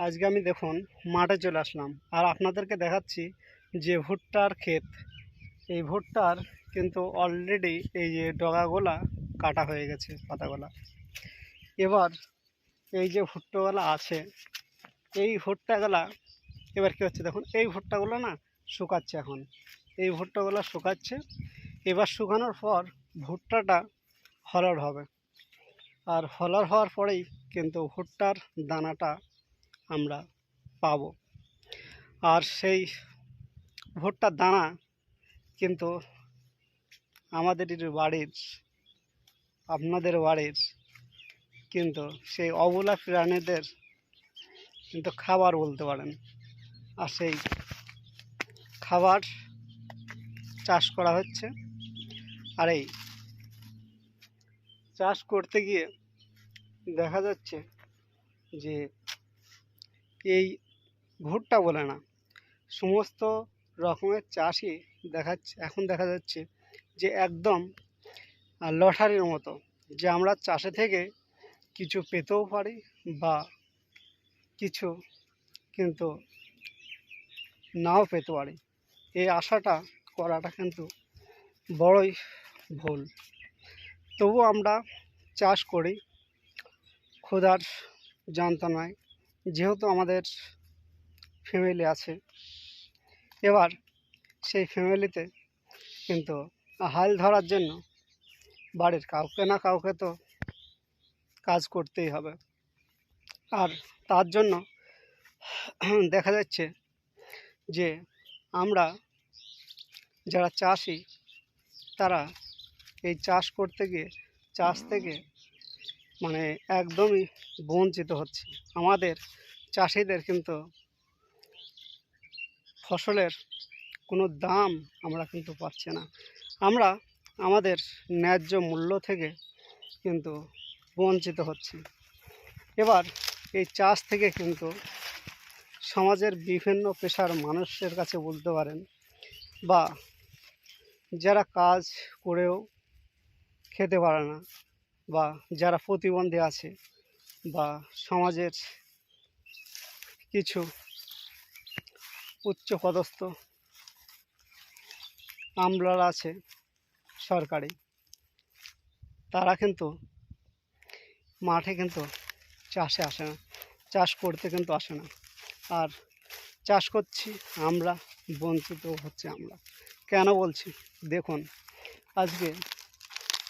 আজকে আমি দেখুন, মাঠে চলে আসলাম। আর আপনাদেরকে দেখাচ্ছি যে ভুট্টার ক্ষেত। এই ভুট্টার কিন্তু অলরেডি এই যে ডগাগুলা কাটা হয়ে গেছে, পাতাগুলা। এবার এই যে ভুট্টাগুলা আছে, এই ভুট্টাগুলা, এবার কী হচ্ছে দেখুন, এই ভুট্টাগুলো না শুকাচ্ছে এখন। এই ভুট্টাগুলো শুকাচ্ছে, এবার শুকানোর পর ভুট্টাটা হলর হবে। আর হলর হওয়ার পরেই কিন্তু ভুট্টার দানাটা আমরা পাব। আর সেই ভুট্টার দানা কিন্তু আমাদের বাড়ির, আপনাদের বাড়ির কিন্তু সেই অবলা প্রাণীদের কিন্তু খাবার বলতে পারেন। আর সেই খাবার চাষ করা হচ্ছে। আর এই চাষ করতে গিয়ে দেখা যাচ্ছে যে এই ভুট্টা বলে না। সমস্ত রকমের চাষই দেখাচ্ছে, এখন দেখা যাচ্ছে যে একদম লটারির মতো, যে আমরা চাষে থেকে কিছু পেতেও পারি বা কিছু কিন্তু নাও পেতে পারি। এই আশাটা করাটা কিন্তু বড়ই ভুল। তবু আমরা চাষ করি, ক্ষুধার যন্ত্রণায় যেহেতু আমাদের ফ্যামিলি আছে, এবার সেই ফ্যামিলিতে কিন্তু হাল ধরার জন্য বাড়ির কাউকে না কাউকে তো কাজ করতেই হবে। আর তার জন্য দেখা যাচ্ছে যে আমরা যারা চাষি, তারা এই চাষ করতে গিয়ে, চাষ থেকে মানে একদমই বঞ্চিত হচ্ছে। আমাদের চাষিদের কিন্তু ফসলের কোনো দাম আমরা কিন্তু পাচ্ছি না। আমরা আমাদের ন্যায্য মূল্য থেকে কিন্তু বঞ্চিত হচ্ছি। এবার এই চাষ থেকে কিন্তু সমাজের বিভিন্ন পেশার মানুষের কাছে বলতে পারেন বা যারা কাজ করেও খেতে পারে না বা যারা প্রতিবন্ধী আছে বা সমাজের কিছু উচ্চপদস্থ আমলারা আছে সরকারি, তারা কিন্তু মাঠে কিন্তু চাষে আসে না, চাষ করতে কিন্তু আসে না। আর চাষ করছি আমরা, বঞ্চিত হচ্ছে আমরা। কেন বলছি? দেখুন, আজকে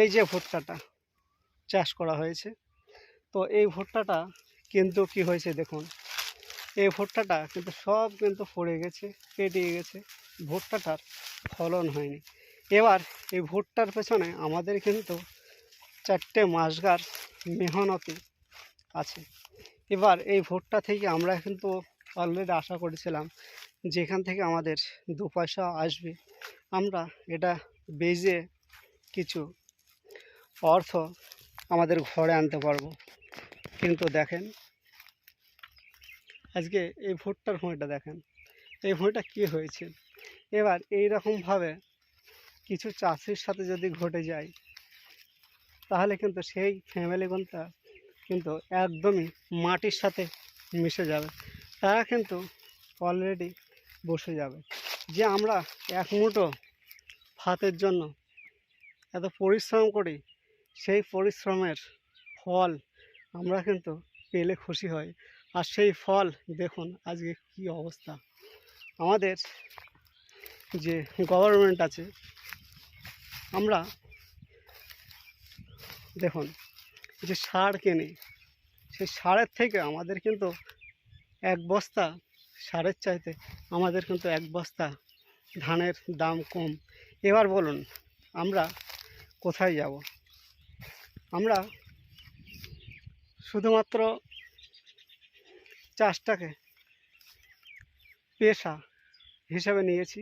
এই যে ভুট্টাটা চাষ করা হয়েছে। তো এই ভুট্টাটা কিন্তু কি হয়েছে দেখুন। এই ভুট্টাটা কিন্তু সব কিন্তু পড়ে গেছে পেটিয়ে গেছে। ভুট্টাটার ফলন হয়নি। এবার এই ভুট্টার পেছনে আমাদের কিন্তু চারটে মাসগার মেহনতি আছে। এবার এই ভুট্টা থেকে আমরা কিন্তু অলরেডি আশা করেছিলাম যেখান থেকে আমাদের দু পয়সা আসবে, আমরা এটা বেজে কিছু অর্থ আমাদের ঘরে আনতে পারব। কিন্তু দেখেন, আজকে এই ভুট্টার ভুঁইটা দেখেন, এই ভুঁইটা কী হয়েছে? এবার এই রকমভাবে কিছু চাষির সাথে যদি ঘটে যায়, তাহলে কিন্তু সেই ফ্যামিলিগুনটা কিন্তু একদমই মাটির সাথে মিশে যাবে। তারা কিন্তু অলরেডি বসে যাবে। যে আমরা এক মুঠো ভাতের জন্য এত পরিশ্রম করি সেই পরিশ্রমের ফল আমরা কিন্তু পেলে খুশি হই। আর সেই ফল, দেখুন আজকে কি অবস্থা। আমাদের যে গভর্নমেন্ট আছে, আমরা দেখুন যে সার কিনি, সেই সারের থেকে আমাদের কিন্তু এক বস্তা, সারের চাইতে আমাদের কিন্তু এক বস্তা ধানের দাম কম। এবার বলুন, আমরা কোথায় যাব? আমরা শুধুমাত্র চাষটাকে পেশা হিসেবে নিয়েছি।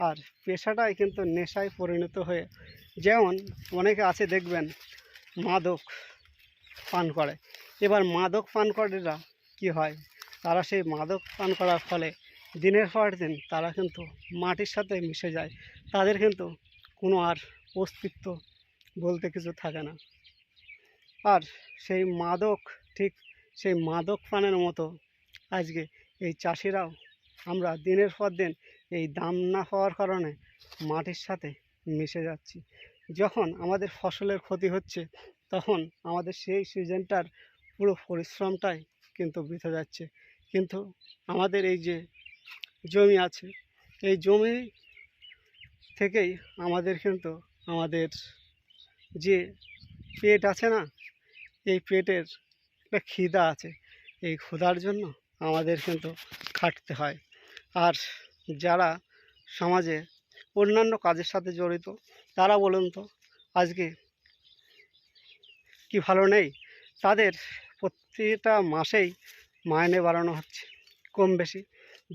আর পেশাটাই কিন্তু নেশায় পরিণত হয়ে যেমন অনেকে আছে দেখবেন মাদক পান করে। এবার মাদক পানকারীরা কি হয়? তারা সেই মাদক পান করার ফলে দিনের পর দিন তারা কিন্তু মাটির সাথে মিশে যায়। তাদের কিন্তু কোনো আর অস্তিত্ব বলতে কিছু থাকে না। আর সেই মাদক, ঠিক সেই মাদক পানের মতো আজকে এই চাষিরাও আমরা দিনের পর দিন এই দাম না হওয়ার কারণে মাটির সাথে মিশে যাচ্ছি। যখন আমাদের ফসলের ক্ষতি হচ্ছে, তখন আমাদের সেই সিজনটার পুরো পরিশ্রমটাই কিন্তু বৃথা যাচ্ছে। কিন্তু আমাদের এই যে জমি আছে, এই জমি থেকেই আমাদের কিন্তু আমাদের যে পেট আছে না এই পেটের একটা খিদা আছে, এই ক্ষুধার জন্য আমাদের কিন্তু খাটতে হয়। আর যারা সমাজে অন্যান্য কাজের সাথে জড়িত, তারা বলুন তো, আজকে কি ভালো নেই? তাদের প্রতিটা মাসেই মাইনে বাড়ানো হচ্ছে, কম বেশি।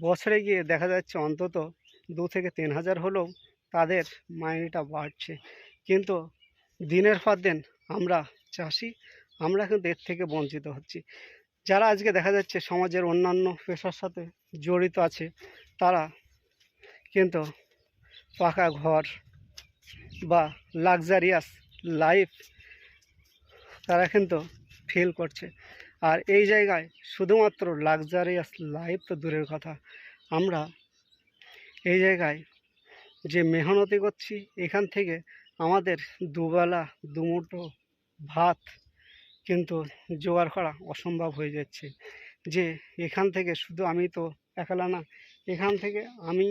বছরে গিয়ে দেখা যাচ্ছে অন্তত দু থেকে তিন হাজার হলেও তাদের মাইনেটা বাড়ছে। কিন্তু দিনের পর দিন আমরা চাষি আমরা কিন্তু এর থেকে বঞ্চিত হচ্ছি। যারা আজকে দেখা যাচ্ছে সমাজের অন্যান্য পেশার সাথে জড়িত আছে, তারা কিন্তু পাকা ঘর বা লাক্সারিয়াস লাইফ তারা কিন্তু ফিল করছে। আর এই জায়গায় শুধুমাত্র লাক্সারিয়াস লাইফ তো দূরের কথা। আমরা এই জায়গায় যে মেহনতি করছি, এখান থেকে আমাদের দুবেলা, দুমুঠো ভাত কিন্তু জোগাড় করা অসম্ভব হয়ে যাচ্ছে। যে এখান থেকে শুধু আমি তো একলা না, এখান থেকে আমি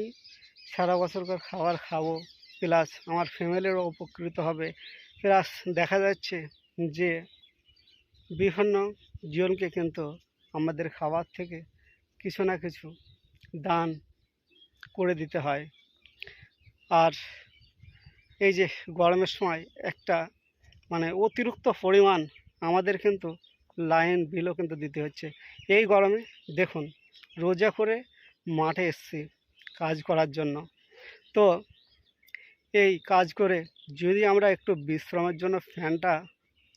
সারা বছরকার খাবার খাব, প্লাস আমার ফ্যামিলিরও উপকৃত হবে। প্লাস দেখা যাচ্ছে যে বিভিন্ন জীবনকে কিন্তু আমাদের খাবার থেকে কিছু না কিছু দান করে দিতে হয়। আর এই যে গরমের সময় একটা মানে অতিরিক্ত পরিমাণ আমাদের কিন্তু লাইন বিলও কিন্তু দিতে হচ্ছে। এই গরমে দেখুন, রোজা করে মাঠে এসছি কাজ করার জন্য। তো এই কাজ করে যদি আমরা একটু বিশ্রামের জন্য ফ্যানটা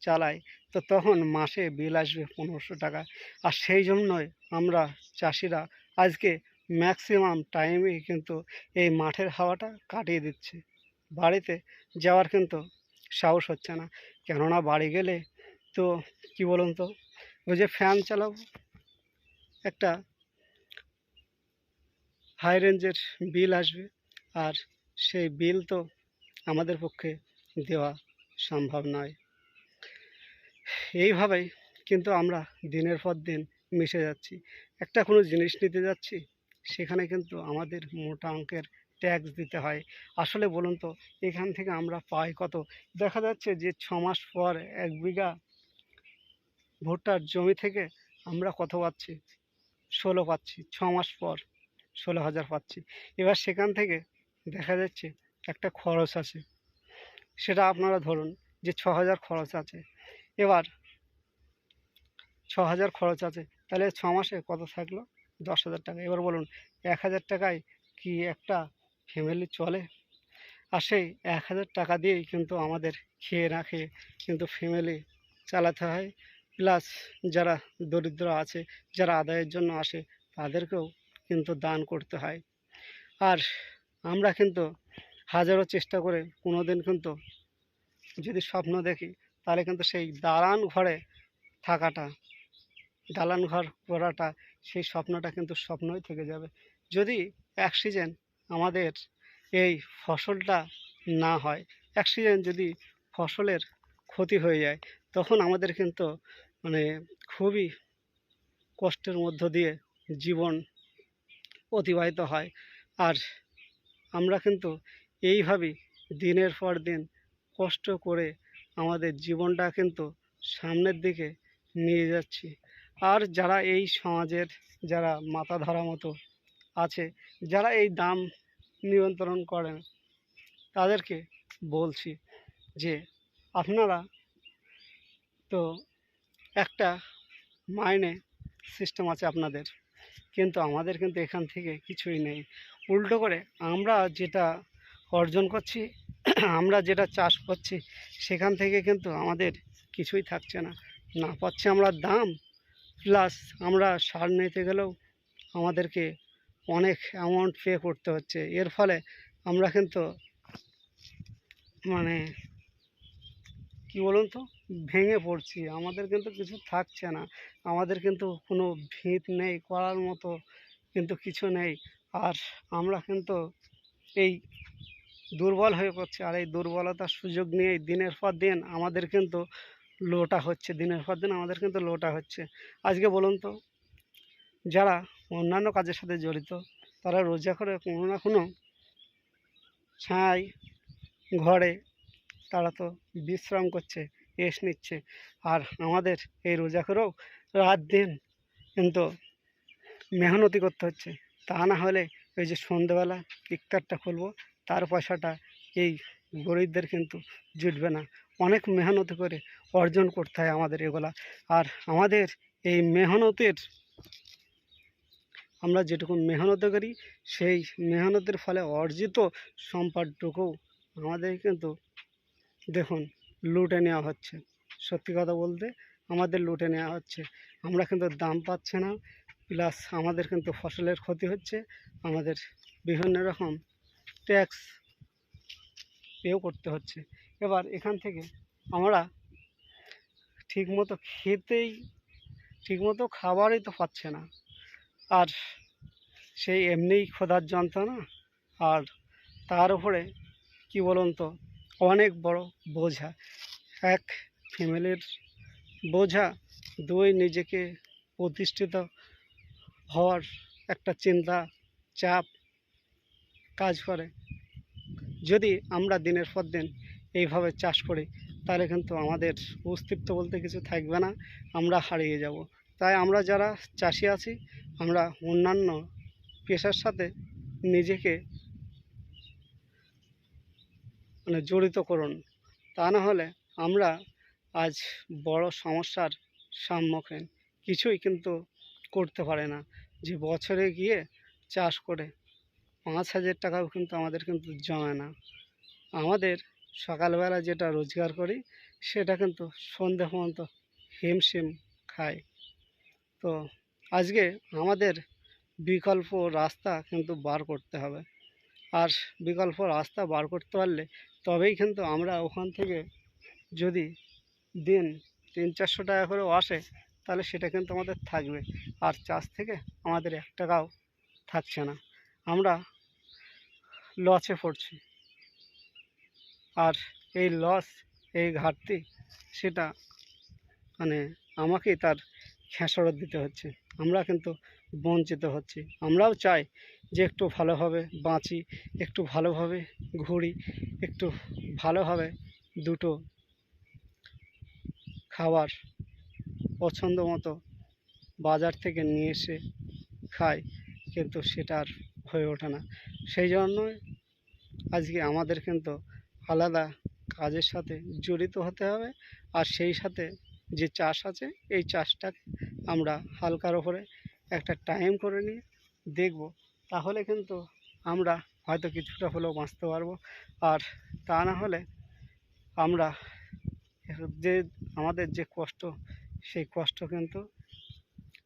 চালাই, তো তখন মাসে বিল আসবে পনেরোশো টাকা। আর সেই জন্যই আমরা চাষিরা আজকে ম্যাক্সিমাম টাইমে কিন্তু এই মাঠের হাওয়াটা কাটিয়ে দিচ্ছে। বাড়িতে যাওয়ার কিন্তু সাহস হচ্ছে না। কেননা বাড়ি গেলে তো কি বলুন তো? ওই যে ফ্যান চালাবো একটা হাই রেঞ্জের বিল আসবে। আর সেই বিল তো আমাদের পক্ষে দেওয়া সম্ভব নয়। এইভাবেই কিন্তু আমরা দিনের পর দিন মিশে যাচ্ছি। একটা কোনো জিনিস নিতে যাচ্ছি, সেখানে কিন্তু আমাদের মোটা অঙ্কের ট্যাক্স দিতে হয়। আসলে বলুন তো, এখান থেকে আমরা পাই কত? দেখা যাচ্ছে যে ছ মাস পর এক বিঘা ভুট্টার জমি থেকে আমরা কত পাচ্ছি? ষোলো পাচ্ছি, ছ মাস পর ষোলো হাজার পাচ্ছি। এবার সেখান থেকে দেখা যাচ্ছে একটা খরচ আছে। সেটা আপনারা ধরুন যে ছ হাজার খরচ আছে। এবার ছ হাজার খরচ আছে, তাহলে ছ মাসে কত থাকল? দশ হাজার টাকা। এবার বলুন, এক হাজার টাকায় কি একটা ফ্যামিলি চলে? আর সেই এক হাজার টাকা দিয়েই কিন্তু আমাদের খেয়ে না খেয়ে কিন্তু ফ্যামিলি চালাতে হয়। প্লাস যারা দরিদ্র আছে, যারা আদায়ের জন্য আসে, তাদেরকেও কিন্তু দান করতে হয়। আর আমরা কিন্তু হাজারো চেষ্টা করে কোনো দিন কিন্তু যদি স্বপ্ন দেখি, তাহলে কিন্তু সেই দালান ঘরে থাকাটা, দালান ঘর করাটা, সেই স্বপ্নটা কিন্তু স্বপ্নই থেকে যাবে। যদি এক সিজন আমাদের এই ফসলটা না হয় এক সিজন যদি ফসলের ক্ষতি হয়ে যায়, তখন আমাদের কিন্তু মানে খুবই কষ্টের মধ্য দিয়ে জীবন অতিবাহিত হয়। আর আমরা কিন্তু এইভাবেই দিনের পর দিন কষ্ট করে আমাদের জীবনটা কিন্তু সামনের দিকে নিয়ে যাচ্ছি। আর যারা এই সমাজের যারা মাথা ধরা মতো আছে, যারা এই দাম নিয়ন্ত্রণ করেন, তাদেরকে বলছি যে আপনারা তো একটা মাইনে সিস্টেম আছে আপনাদের। কিন্তু আমাদের কিন্তু এখান থেকে কিছুই নেই। উল্টো করে আমরা যেটা অর্জন করছি, আমরা যেটা চাষ করছি, সেখান থেকে কিন্তু আমাদের কিছুই থাকছে না। না পাচ্ছি আমরা দাম প্লাস আমরা সার নিতে গেলেও আমাদেরকে অনেক অ্যামাউন্ট পে করতে হচ্ছে। এর ফলে আমরা কিন্তু মানে কি বলুন তো ভেঙে পড়ছি। আমাদের কিন্তু কিছু থাকছে না। আমাদের কিন্তু কোনো ভিত নেই করার মতো কিন্তু কিছু নেই। আর আমরা কিন্তু এই দুর্বল হয়ে পড়ছি। আর এই দুর্বলতার সুযোগ নিয়ে দিনের পর দিন আমাদের কিন্তু লোটা হচ্ছে। দিনের পর দিন আমাদের কিন্তু লোটা হচ্ছে। আজকে বলুন তো, যারা অন্যান্য কাজের সাথে জড়িত, তারা রোজা করে কোনো না কোনো ছাই ঘরে তারা তো বিশ্রাম করছে রেস্ট নিচ্ছে। আর আমাদের এই রোজা করেও রাত দিন কিন্তু মেহনতি করতে হচ্ছে। তা না হলে ওই যে সন্ধেবেলা ইফতারটা খুলবো, তার পয়সাটা এই গরিবদের কিন্তু জুটবে না। অনেক মেহনত করে অর্জন করতে হয় আমাদের এগুলা। আর আমাদের এই মেহনতের, আমরা যেটুকু মেহনত করি, সেই মেহনতের ফলে অর্জিত সম্পদটুকু আমাদের কিন্তু দেখুন, লুটে নেওয়া হচ্ছে। সত্যি কথা বলতে আমাদের লুটে নেওয়া হচ্ছে। আমরা কিন্তু দাম পাচ্ছে না, প্লাস আমাদের কিন্তু ফসলের ক্ষতি হচ্ছে। আমাদের বিভিন্ন রকম ট্যাক্স পেও করতে হচ্ছে। এবার এখান থেকে আমরা ঠিকমতো খেতেই, ঠিকমতো খাবারই তো পাচ্ছে না। আর সেই এমনিই খোদার যন্ত্রণা। আর তার উপরে কী বলুন তো অনেক বড় বোঝা। এক ফ্যামিলির বোঝা দুই নিজেকে প্রতিষ্ঠিত হওয়ার একটা চিন্তা, চাপ কাজ করে। যদি আমরা দিনের পর দিন এইভাবে চাষ করি, তাহলে কিন্তু আমাদের অস্তিত্ব বলতে কিছু থাকবে না, আমরা হারিয়ে যাব। তাই আমরা যারা চাষি আছি, আমরা অন্যান্য পেশার সাথে নিজেকে মানে জড়িত করুন। তা না হলে আমরা আজ বড় সমস্যার সম্মুখীন। কিছুই কিন্তু করতে পারে না। যে বছরে গিয়ে চাষ করে পাঁচ হাজার টাকাও কিন্তু আমাদের কিন্তু জমে না। আমাদের সকালবেলা যেটা রোজগার করি, সেটা কিন্তু সন্ধে পর্যন্ত হিমশিম খায় তো আজকে আমাদের বিকল্প রাস্তা কিন্তু বার করতে হবে। আর বিকল্প রাস্তা বার করতে পারলে তবেই কিন্তু আমরা ওখান থেকে যদি দিন তিন চারশো টাকা করেও আসে, তাহলে সেটা কিন্তু আমাদের থাকবে। আর চাষ থেকে আমাদের এক টাকাও থাকছে না। আমরা লসে পড়ছি। আর এই লস, এই ঘাটতি, সেটা মানে আমাকেই তার খেসারত দিতে হচ্ছে। আমরা কিন্তু বঞ্চিত হচ্ছি। আমরাও চাই যে একটু ভালোভাবে বাঁচি, একটু ভালোভাবে ঘুরি, একটু ভালোভাবে দুটো খাবার পছন্দ মতো বাজার থেকে নিয়ে এসে খাই, কিন্তু সেটা আর হয়ে ওঠে না। সেই জন্যই আজকে আমাদের কিন্তু আলাদা কাজের সাথে জড়িত হতে হবে, আর সেই সাথে যে চাষ আছে, এই চাষটাকে আমরা হালকার ওপরে একটা টাইম করে নিয়ে দেখব। তাহলে কিন্তু আমরা হয়তো কিছুটা হলেও বাঁচতে পারব। আর তা না হলে আমরা যে আমাদের যে কষ্ট, সেই কষ্ট কিন্তু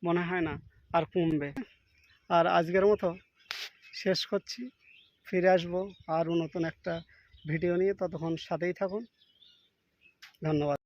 মনে হয় না আর কমবে। আর আজকের মতো শেষ করছি। ফিরে আসব আরও নতুন একটা ভিডিও নিয়ে। ততক্ষণ সাথেই থাকুন। ধন্যবাদ।